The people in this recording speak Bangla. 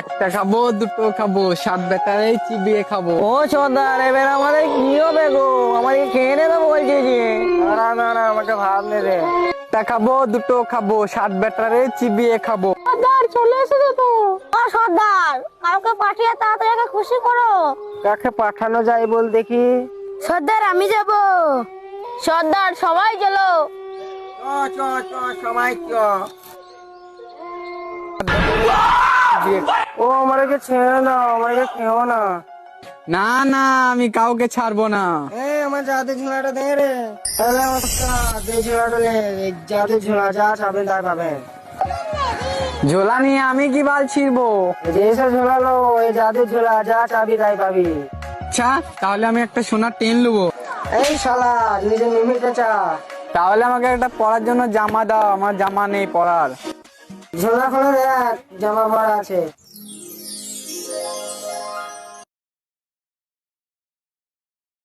একটা খাব দুটো খাব সাত বেটারে চিবিয়ে খাব। ও সর্দার এবার আমাদের কি হবে গো? আমাকে খেয়ে নেবে বলছে যে। না না না আমাকে ভাব নে রে একটা খাব দুটো খাব সাত বেটারে চিবিয়ে খাব। সর্দার চলে এসেছ তো? ও সর্দার কাউকে পাঠিয়ে তাড়াতাড়ি খুশি করো। কাকে পাঠানো যায় বল দেখি। সর্দার আমি যাব। সর্দার সবাই চলো। চ চ চ সবাই চ। ও আমাকে ছেড়ে দাও আমাকে খেও না। না না আমি কাউকে ছাড়বো না। এ আমার জাদু ঝোলাটা দে রে। তাহলে আমার ঝোলাটা নে জাদু ঝোলা যা চাবেন তাই পাবেন ঝোলা নিয়ে আমি কি বাল ছিড়বো? এসে ঝোলালো এই জাদু ঝোলা যা চাবি তাই পাবি। আচ্ছা তাহলে আমি একটা সোনার টেন নেব এই শালা নিজে মিমিটা চা। তাহলে আমাকে একটা পরার জন্য জামা দাও আমার জামা নেই পরার ঝোলা খোলা দেখ জামা পরা আছে।